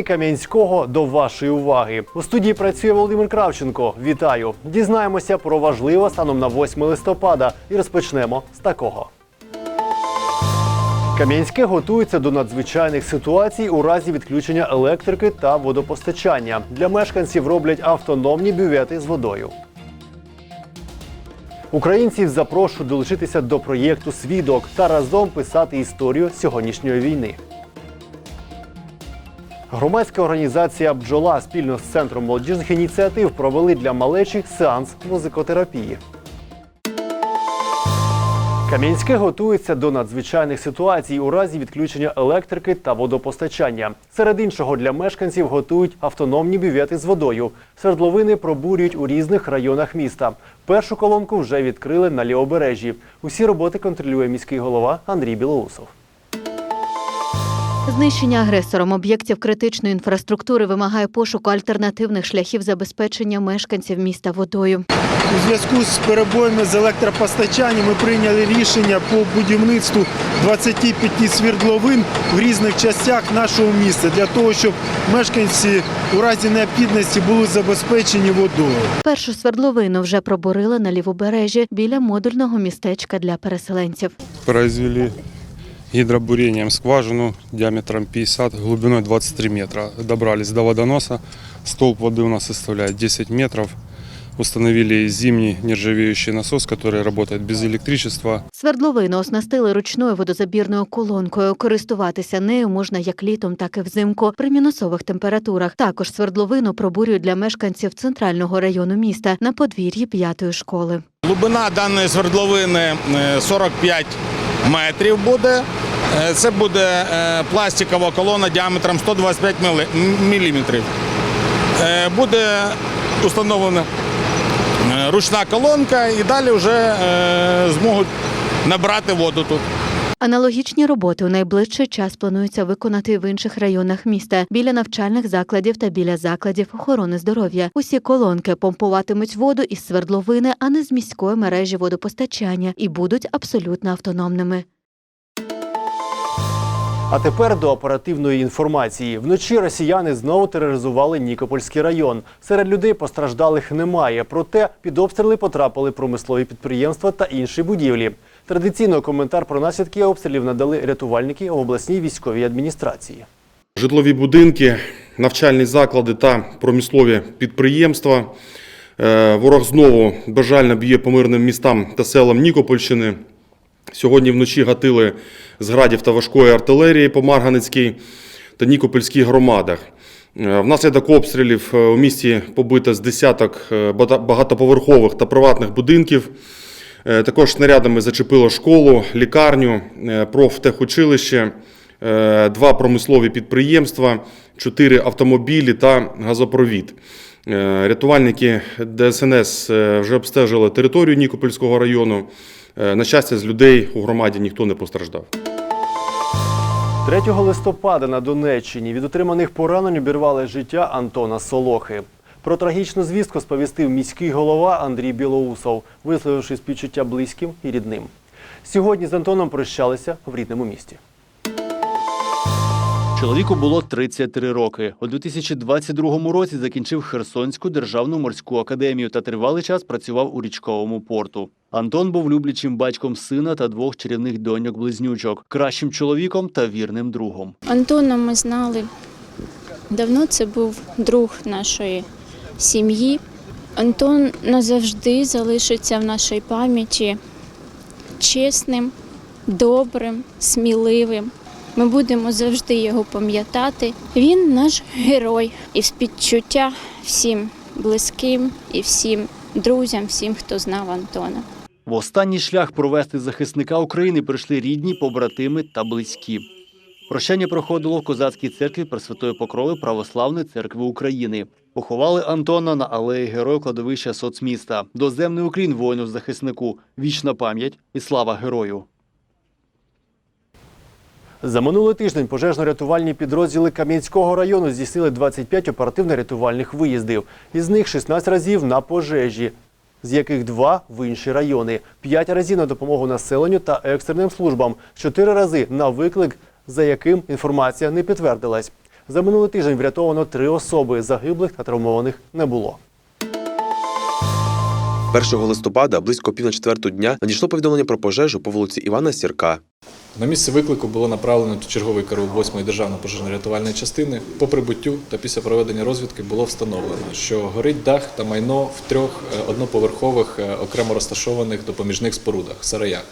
Новини Кам'янського до вашої уваги. У студії працює Володимир Кравченко. Вітаю! Дізнаємося про важливе станом на 8 листопада і розпочнемо з такого. Кам'янське готується до надзвичайних ситуацій у разі відключення електрики та водопостачання. Для мешканців роблять автономні бювети з водою. Українців запрошують долучитися до проєкту Свідок та разом писати історію сьогоднішньої війни. Громадська організація Бджола спільно з центром молодіжних ініціатив провели для малечих сеанс музикотерапії. Кам'янське готується до надзвичайних ситуацій у разі відключення електрики та водопостачання. Серед іншого для мешканців готують автономні бювети з водою. Свердловини пробурюють у різних районах міста. Першу колонку вже відкрили на лівобережжі. Усі роботи контролює міський голова Андрій Білоусов. Знищення агресором об'єктів критичної інфраструктури вимагає пошуку альтернативних шляхів забезпечення мешканців міста водою. У зв'язку з перебоями з електропостачанням ми прийняли рішення по будівництву 25 свердловин в різних частях нашого міста для того, щоб мешканці у разі необхідності були забезпечені водою. Першу свердловину вже пробурили на лівобережжі біля модульного містечка для переселенців. произвели гидробурением скважину диаметром 50, глубиной 23 метра. Добрались до водоноса. Столб воды у нас составляет 10 метров. Установили зимний нержавеющий насос, который работает без электричества. Свердловину оснастили ручною водозабірною колонкою. Користуватися нею можна як літом, так і взимку при мінусових температурах. Також свердловину пробурюють для мешканців центрального району міста на подвір'ї п'ятої школи. Глибина даної свердловини е, 45 метрів буде. Е, Це буде е, пластикова колона діаметром 125 міліметрів. Е, Буде установлена ручна колонка і далі вже зможуть набрати воду тут. Аналогічні роботи у найближчий час планується виконати в інших районах міста біля навчальних закладів та біля закладів охорони здоров'я. Усі колонки помпуватимуть воду із свердловини, а не з міської мережі водопостачання, і будуть абсолютно автономними. А тепер до оперативної інформації. Вночі росіяни знову тероризували Нікопольський район. Серед людей постраждалих немає. Проте під обстріли потрапили промислові підприємства та інші будівлі. Традиційно коментар про наслідки обстрілів надали рятувальники обласній військовій адміністрації. Житлові будинки, навчальні заклади та промислові підприємства. Е, Ворог знову бажально б'є по мирним містам та селам Нікопольщини. Сьогодні вночі гатили з градів та важкої артилерії по Марганицькій та Нікопольській громадах. Е, Внаслідок обстрілів е, у місті побито з десяток багатоповерхових та приватних будинків. Е, Також снарядами зачепило школу, лікарню, е, профтехучилище, е, два промислові підприємства, чотири автомобілі та газопровід. Рятувальники ДСНС вже обстежили територію Нікопольського району. На щастя, з людей у громаді ніхто не постраждав. 3 листопада на Донеччині від отриманих поранень обірвали життя Антона Солохи. Про трагічну звістку сповістив міський голова Андрій Білоусов, висловивши співчуття близьким і рідним. Сьогодні з Антоном прощалися в рідному місті. Чоловіку було 33 роки. У 2022 році закінчив Херсонську державну морську академію та тривалий час працював у річковому порту. Антон був люблячим батьком сина та двох чарівних доньок-близнючок, кращим чоловіком та вірним другом. Антона ми знали давно. Це був друг нашої сім'ї. Антон назавжди залишиться в нашій пам'яті чесним, добрим, сміливим. Ми будемо завжди його пам'ятати. Він наш герой і співчуття всім близьким і всім друзям, всім, хто знав Антона. В останній шлях провести захисника України прийшли рідні, побратими та близькі. Прощання проходило в козацькій церкві Пресвятої Покрови Православної церкви України. Поховали Антона на алеї Героїв кладовища соцміста. Доземний уклін воїну захиснику. Вічна пам'ять і слава герою. За минулий тиждень пожежно-рятувальні підрозділи Кам'янського району здійснили 25 оперативно-рятувальних виїздів. Із них 16 разів на пожежі, з яких два в інші райони, 5 разів на допомогу населенню та екстреним службам, 4 рази на виклик, за яким інформація не підтвердилась. За минулий тиждень врятовано три особи. Загиблих та травмованих не було. 1 листопада близько пів на четверту дня надійшло повідомлення про пожежу по вулиці Івана Сірка. На місце виклику було направлено черговий караул 8-ї державної пожежно-рятувальної частини. По прибуттю та після проведення розвідки було встановлено, що горить дах та майно в трьох е, одноповерхових е, окремо розташованих допоміжних спорудах сараях.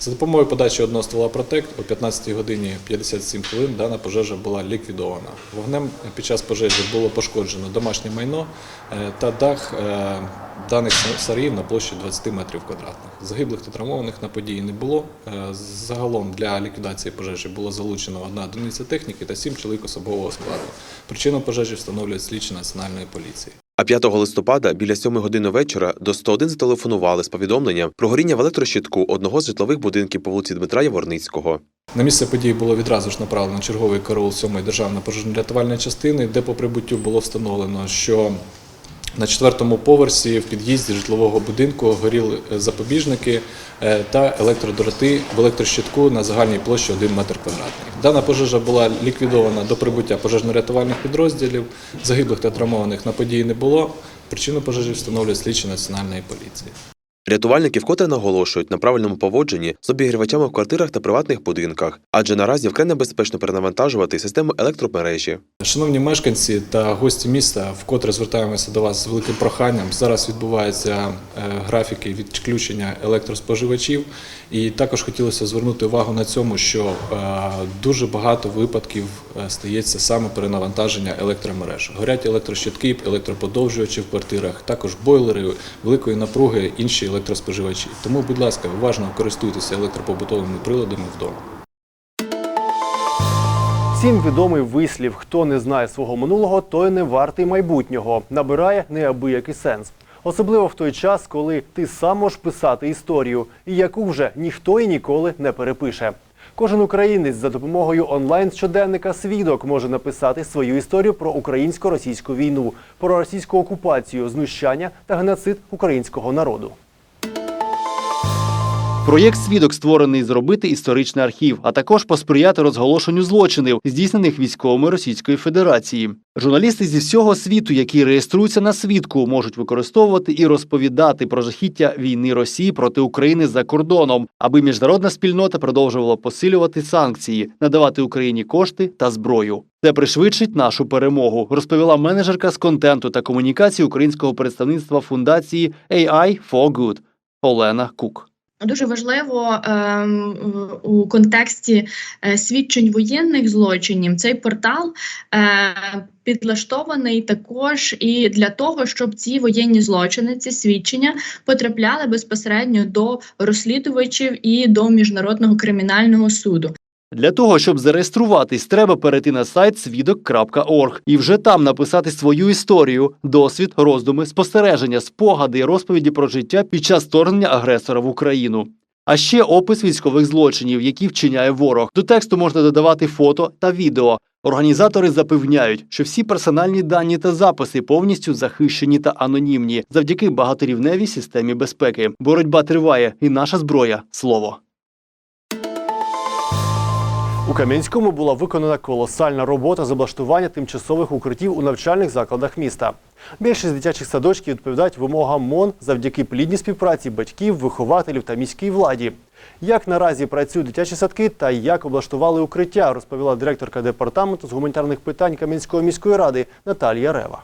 За допомогою подачі одного ствола «Протект» о 15 годині 57 хвилин дана пожежа була ліквідована. Вогнем під час пожежі було пошкоджено домашнє майно е, та дах е, даних сараїв на площі 20 метрів квадратних. Загиблих та травмованих на події не було. Е, Загалом для ліквідації пожежі було залучено одна одиниця техніки та сім чоловік особового складу. Причину пожежі встановлюють слідчі національної поліції. А 5 листопада біля 7 години вечора до 101 зателефонували з повідомленням про горіння в електрощитку одного з житлових будинків по вулиці Дмитра Яворницького. На місце події було відразу ж направлено черговий караул 7-ї державної пожежно-рятувальної частини, де по прибуттю було встановлено, що на четвертому поверсі в під'їзді житлового будинку горіли е, запобіжники е, та електродроти в електрощитку на загальній площі 1 метр квадратний. Дана пожежа була ліквідована до прибуття пожежно-рятувальних підрозділів. Загиблих та травмованих на події не було. Причину пожежі встановлюють слідчі національної поліції. Рятувальники вкотре наголошують на правильному поводженні з обігрівачами в квартирах та приватних будинках, адже наразі вкрай небезпечно перенавантажувати систему електромережі. Шановні мешканці та гості міста, вкотре звертаємося до вас з великим проханням. Зараз відбуваються е, графіки відключення електроспоживачів, і також хотілося звернути увагу на цьому, що е, дуже багато випадків е, стається саме перенавантаження електромереж. Горять електрощитки, електроподовжувачі в квартирах, також бойлери великої напруги, інші електроспоживачі. Тому, будь ласка, уважно користуйтеся електропобутовими приладами вдома. Всім відомий вислів: хто не знає свого минулого, той не вартий майбутнього. Набирає неабиякий сенс. Особливо в той час, коли ти сам можеш писати історію, і яку вже ніхто і ніколи не перепише. Кожен українець за допомогою онлайн щоденника свідок може написати свою історію про українсько-російську війну, про російську окупацію, знущання та геноцид українського народу. Проєкт свідок створений зробити історичний архів, а також посприяти розголошенню злочинів, здійснених військовими Російської Федерації. Журналісти зі всього світу, які реєструються на свідку, можуть використовувати і розповідати про жахіття війни Росії проти України за кордоном, аби міжнародна спільнота продовжувала посилювати санкції, надавати Україні кошти та зброю. Це пришвидшить нашу перемогу, розповіла менеджерка з контенту та комунікації українського представництва фундації AI for Good Олена Кук. Дуже важливо ем, у контексті е, свідчень воєнних злочинів цей портал е, підлаштований також і для того, щоб ці воєнні злочини, ці свідчення потрапляли безпосередньо до розслідувачів і до міжнародного кримінального суду. Для того, щоб зареєструватись, треба перейти на сайт свідок.орг і вже там написати свою історію, досвід, роздуми, спостереження, спогади і розповіді про життя під час вторгнення агресора в Україну. А ще опис військових злочинів, які вчиняє ворог. До тексту можна додавати фото та відео. Організатори запевняють, що всі персональні дані та записи повністю захищені та анонімні завдяки багаторівневій системі безпеки. Боротьба триває, і наша зброя слово. У Кам'янському була виконана колосальна робота з облаштування тимчасових укриттів у навчальних закладах міста. Більшість дитячих садочків відповідають вимогам МОН завдяки плідній співпраці батьків, вихователів та міській владі. Як наразі працюють дитячі садки та як облаштували укриття, розповіла директорка департаменту з гуманітарних питань Кам'янської міської ради Наталія Рева.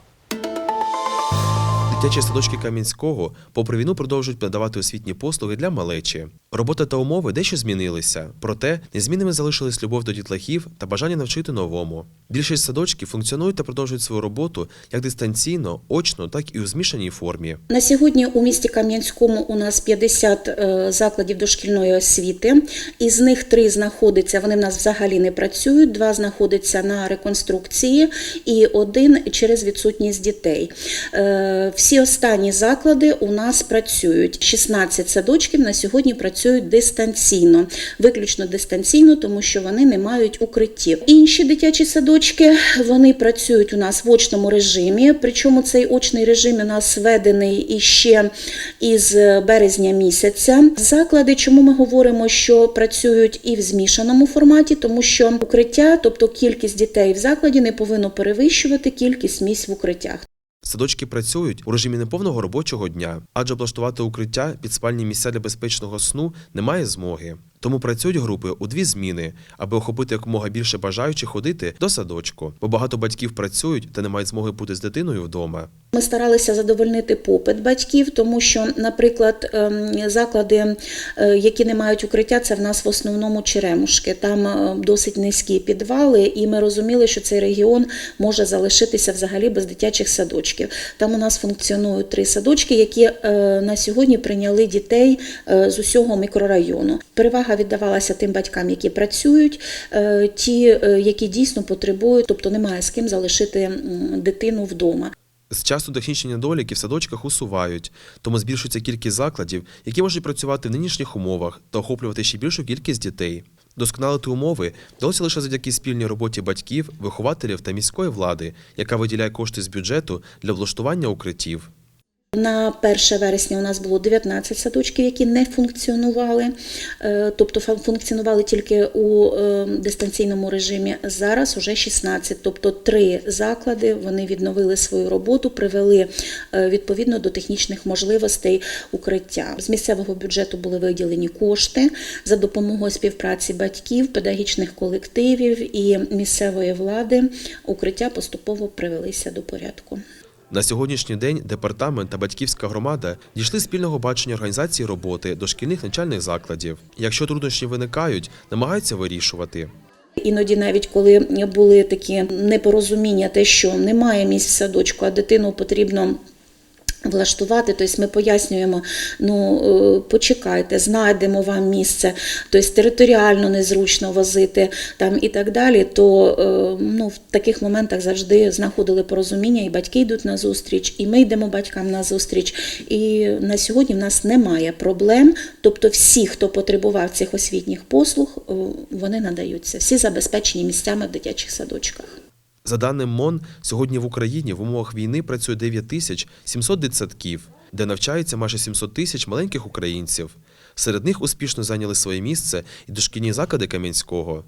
Дитячі садочки Кам'янського попри війну продовжують надавати освітні послуги для малечі. Робота та умови дещо змінилися, проте незмінними залишились любов до дітлахів та бажання навчити новому. Більшість садочків функціонують та продовжують свою роботу як дистанційно, очно, так і у змішаній формі. На сьогодні у місті Кам'янському у нас 50 е, закладів дошкільної освіти. Із них три знаходяться, вони в нас взагалі не працюють, два знаходяться на реконструкції і один через відсутність дітей. Е, Всі останні заклади у нас працюють. 16 садочків на сьогодні працюють працюють дистанційно, виключно дистанційно, тому що вони не мають укриттів. Інші дитячі садочки вони працюють у нас в очному режимі. Причому цей очний режим у нас введений іще із березня місяця. Заклади, чому ми говоримо, що працюють і в змішаному форматі, тому що укриття, тобто кількість дітей в закладі, не повинно перевищувати кількість місць в укриттях. Садочки працюють у режимі неповного робочого дня, адже облаштувати укриття під спальні місця для безпечного сну немає змоги. Тому працюють групи у дві зміни, аби охопити якомога більше бажаючих ходити до садочку, бо багато батьків працюють та не мають змоги бути з дитиною вдома. Ми старалися задовольнити попит батьків, тому що, наприклад, ем, заклади, е, які не мають укриття, це в нас в основному черемушки. Там е, досить низькі підвали, і ми розуміли, що цей регіон може залишитися взагалі без дитячих садочків. Там у нас функціонують три садочки, які е, на сьогодні прийняли дітей з усього мікрорайону. Перевага віддавалася тим батькам, які працюють, е, ті, е, які дійсно потребують, тобто немає з ким залишити дитину вдома. З часу технічні недоліки в садочках усувають, тому збільшується кількість закладів, які можуть працювати в нинішніх умовах та охоплювати ще більшу кількість дітей. Досконалити умови вдалося лише завдяки спільній роботі батьків, вихователів та міської влади, яка виділяє кошти з бюджету для влаштування укриттів. На 1 вересня у нас було 19 садочків, які не функціонували, е, тобто функціонували тільки у е, дистанційному режимі. Зараз уже 16, тобто три заклади вони відновили свою роботу, привели е, відповідно до технічних можливостей укриття. З місцевого бюджету були виділені кошти за допомогою співпраці батьків, педагогічних колективів і місцевої влади. Укриття поступово привелися до порядку. На сьогоднішній день департамент та батьківська громада дійшли спільного бачення організації роботи дошкільних навчальних закладів. Якщо труднощі виникають, намагаються вирішувати. Іноді, навіть коли були такі непорозуміння, те, що немає місць в садочку, а дитину потрібно. Влаштувати, тобто ми пояснюємо, ну е, почекайте, знайдемо вам місце, тобто територіально незручно возити там і так далі. То е, ну, в таких моментах завжди знаходили порозуміння, і батьки йдуть на зустріч, і ми йдемо батькам на зустріч. І на сьогодні в нас немає проблем. Тобто, всі, хто потребував цих освітніх послуг, е, вони надаються, всі забезпечені місцями в дитячих садочках. За даним МОН, сьогодні в Україні в умовах війни працює 9 тисяч 700 дитсадків, де навчається майже 700 тисяч маленьких українців. Серед них успішно зайняли своє місце і дошкільні заклади Кам'янського.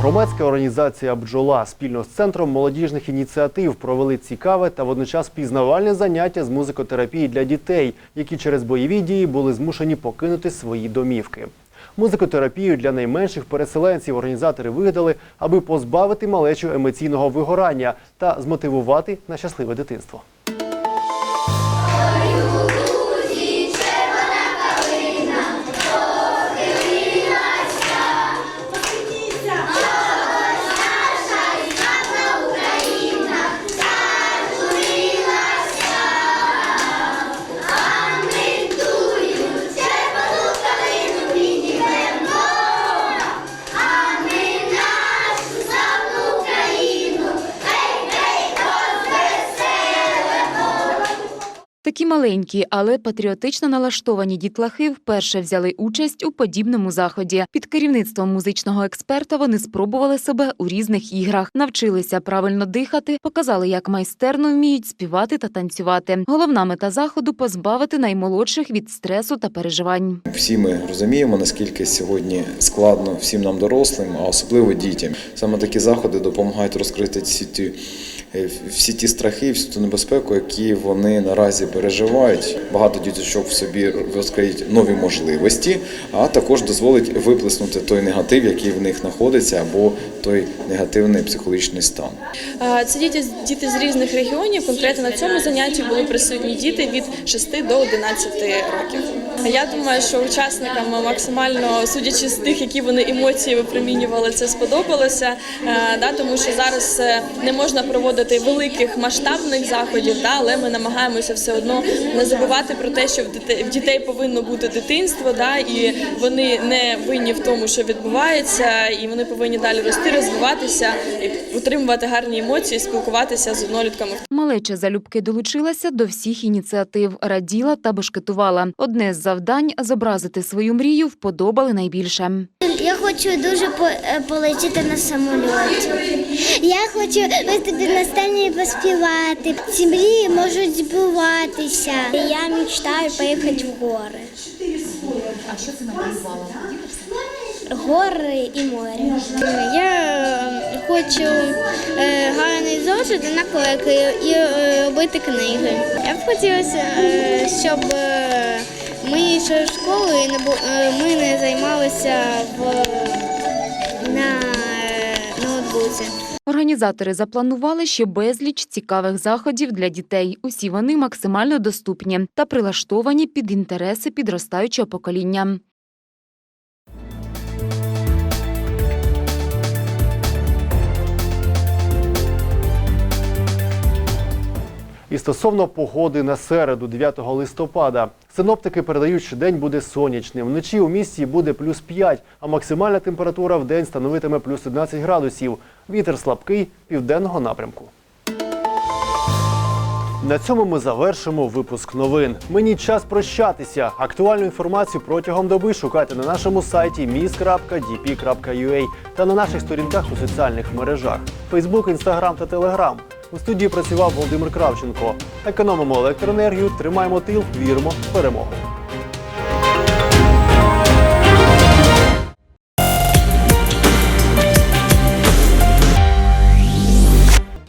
Громадська організація Бджола спільно з центром молодіжних ініціатив провели цікаве та водночас пізнавальне заняття з музикотерапії для дітей, які через бойові дії були змушені покинути свої домівки. Музикотерапію для найменших переселенців організатори вигадали, аби позбавити малечу емоційного вигорання та змотивувати на щасливе дитинство. Такі маленькі, але патріотично налаштовані дітлахи вперше взяли участь у подібному заході. Під керівництвом музичного експерта вони спробували себе у різних іграх, навчилися правильно дихати, показали, як майстерно вміють співати та танцювати. Головна мета заходу позбавити наймолодших від стресу та переживань. Всі ми розуміємо, наскільки сьогодні складно всім нам дорослим, а особливо дітям. Саме такі заходи допомагають розкрити всі ті, е, всі ті страхи, всю ту небезпеку, які вони наразі переживають. Багато діточок в собі розкриють нові можливості, а також дозволить виплеснути той негатив, який в них знаходиться, або той негативний психологічний стан. Е, Це діти, діти з різних регіонів. Конкретно на цьому занятті були присутні діти від 6 до 11 років. Я думаю, що учасникам максимально, судячи з тих, які вони емоції випромінювали, це сподобалося. Е, Да, тому що зараз е, не можна проводити великих масштабних заходів, да, але ми намагаємося все одно не забувати про те, що в дітей, в дітей повинно бути дитинство, да, і вони не винні в тому, що відбувається, і вони повинні далі рости, розвиватися, і отримувати гарні емоції, спілкуватися з однолітками. Малеча залюбки долучилася до всіх ініціатив, раділа та бешкетувала. Одне з завдань зобразити свою мрію вподобали найбільше. Я хочу дуже по- е, полетіти на самольоті. Я хочу виступити на сцені і поспівати. Ці мрії можуть збуватися. Я мечтаю поїхати в гори. А що це намалювала? Гори і море. Я е, хочу е, гарний зошит і наклейки і е, робити книги. Я б хотілося, е, щоб е, ми ще школою не бу- е, ми не займалися в, на е, ноутбуці. Організатори запланували ще безліч цікавих заходів для дітей. Усі вони максимально доступні та прилаштовані під інтереси підростаючого покоління. І стосовно погоди на середу, 9 листопада, синоптики передають, що день буде сонячним. Вночі у місті буде плюс 5, а максимальна температура в день становитиме плюс 11 градусів. Вітер слабкий південного напрямку. На цьому ми завершимо випуск новин. Мені час прощатися. Актуальну інформацію протягом доби шукайте на нашому сайті mis.dp.ua та на наших сторінках у соціальних мережах Facebook, Instagram та Telegram. У студії працював Володимир Кравченко. Економимо електроенергію, тримаємо тил, віримо в перемогу.